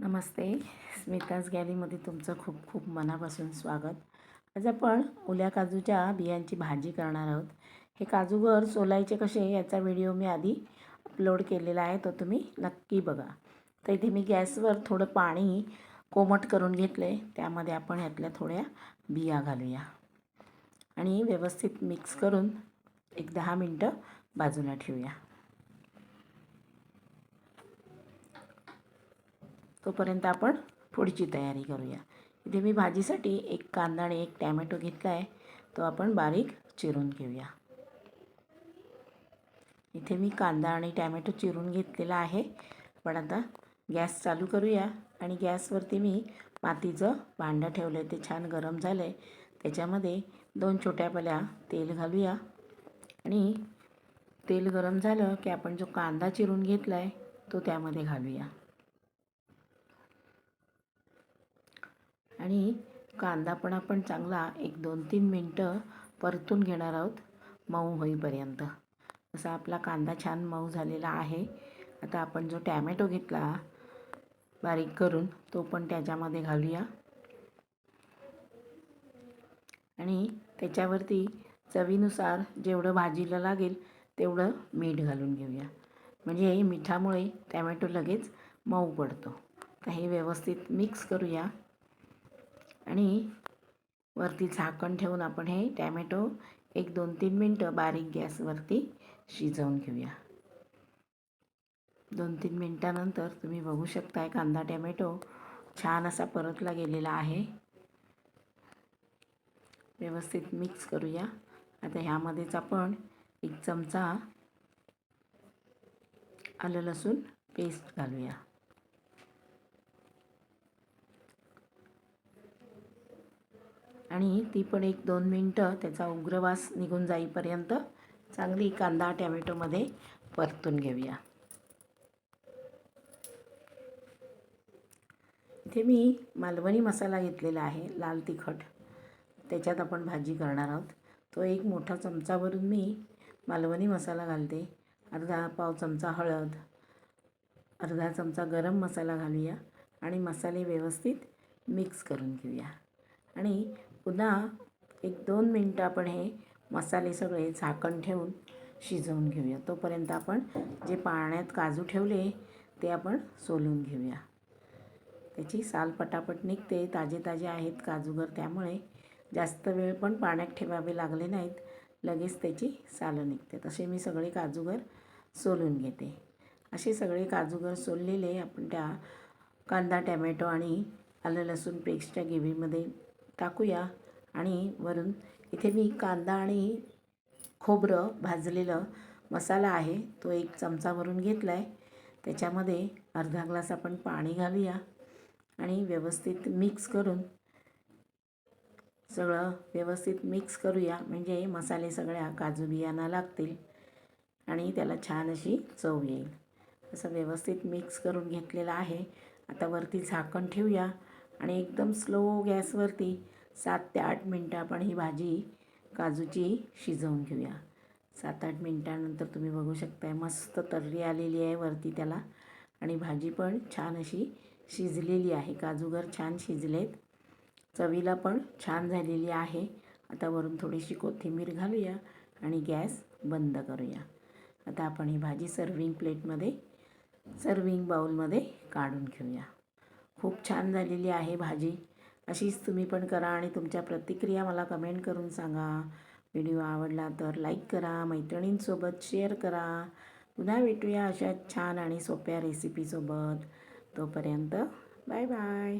नमस्ते स्मिताज गॅलीमध्ये तुमचं खूप खूप मनापासून स्वागत. आज आपण ओल्या काजूच्या बियांची भाजी करणार आहोत. हे काजूवर सोलायचे कसे याचा व्हिडिओ मी आधी अपलोड केलेला आहे तो तुम्ही नक्की बघा. तर इथे मी गॅसवर थोडं पाणी कोमट करून घेतलं आहे त्यामध्ये आपण ह्यातल्या थोड्या बिया घालूया. आणि व्यवस्थित मिक्स करून एक दहा मिनटं बाजूला ठेवूया. तोपर्यंत आपण पुढची तयारी करूया. इथे मी भाजीसाठी एक कांदा आणि एक टॅमॅटो घेतला आहे. तो आपण बारीक चिरून घेऊया. इथे मी कांदा आणि टॅमॅटो चिरून घेतलेला आहे. पण आता गॅस चालू करूया आणि गॅसवरती मी मातीचं भांडं ठेवलं आहे ते छान गरम झालं आहे त्याच्यामध्ये दोन छोट्या पल्या तेल घालूया. आणि तेल गरम झालं की आपण जो कांदा चिरून घेतला आहे तो त्यामध्ये घालूया. आणि कांदा पण आपण चांगला एक दोन तीन मिनटं परतून घेणार आहोत. मऊ होईपर्यंत. असा आपला कांदा छान मऊ झालेला आहे. आता आपण जो टॅमॅटो घेतला बारीक करून तो पण त्याच्यामध्ये घालूया. आणि त्याच्यावरती चवीनुसार जेवढं भाजीला लागेल तेवढं मीठ घालून घेऊया. म्हणजे मिठामुळे टॅमॅटो लगेच मऊ पडतो. तर हे व्यवस्थित मिक्स करूया. आणि वरती झाकण ठेवून आपण हे टॅमॅटो एक दोन तीन मिनटं बारीक गॅसवरती शिजवून घेऊया. दोन तीन मिनटानंतर तुम्ही बघू शकताय कांदा टॅमॅटो छान असा परतला गेलेला आहे. व्यवस्थित मिक्स करूया. आता ह्यामध्येच आपण एक चमचा आलं लसूण पेस्ट घालूया. आणि ती पण एक दोन मिनटं त्याचा उग्रवास निघून जाईपर्यंत चांगली कांदा टॅमॅटोमध्ये परतून घेऊया. इथे मी मालवणी मसाला घेतलेला आहे लाल तिखट. त्याच्यात आपण भाजी करणार आहोत. तो एक मोठा चमचावरून मी मालवणी मसाला घालते. अर्धा पाव चमचा हळद अर्धा चमचा गरम मसाला घालूया आणि मसाले व्यवस्थित मिक्स करून घेऊया. आणि पुन्हा एक दोन मिनटं आपण हे मसाले सगळे झाकण ठेवून शिजवून घेऊया. तोपर्यंत आपण जे पाण्यात काजू ठेवले ते आपण सोलून घेऊया. त्याची साल पटापट निघते. ताजे ताजे आहेत काजूगर त्यामुळे जास्त वेळ पण पाण्यात ठेवावे लागले नाहीत. लगेच त्याची सालं निघते. तसे मी सगळे काजूगर सोलून घेते. असे सगळे काजूगर सोललेले आपण त्या कांदा टॅमॅटो आणि आलं लसूण पेस्टच्या गिवीमध्ये टाकूया. आणि वरून इथे मी कांदा आणि खोबरं भाजलेलं मसाला आहे तो एक चमचा भरून घेतला आहे त्याच्यामध्ये अर्धा ग्लास आपण पाणी घालूया आणि व्यवस्थित मिक्स करून सगळं व्यवस्थित मिक्स करूया. म्हणजे मसाले सगळ्या काजू बियांना लागतील आणि त्याला छान अशी चव येईल. असं व्यवस्थित मिक्स करून घेतलेलं आहे. आता वरती झाकण ठेवूया. आणि एकदम स्लो गॅसवरती सात ते आठ मिनटं आपण ही भाजी काजूची शिजवून घेऊया. सात आठ मिनटानंतर तुम्ही बघू शकताय मस्त तर्री आलेली आहे वरती त्याला. आणि भाजी पण छान अशी शिजलेली आहे. काजूगर छान शिजलेत. चवीला पण छान झालेली आहे. आता वरून थोडीशी कोथिंबीर घालूया आणि गॅस बंद करूया. आता आपण ही भाजी सर्विंग प्लेटमध्ये सर्विंग बाउलमध्ये काढून घेऊया. खूप छान झालेली आहे भाजी. अशीच तुम्ही पण करा आणि तुमच्या प्रतिक्रिया मला कमेंट करून सांगा. व्हिडिओ आवडला तर लाईक करा मैत्रिणींसोबत शेअर करा. पुन्हा भेटूया अशा छान आणि सोप्या रेसिपीसोबत तोपर्यंत बाय बाय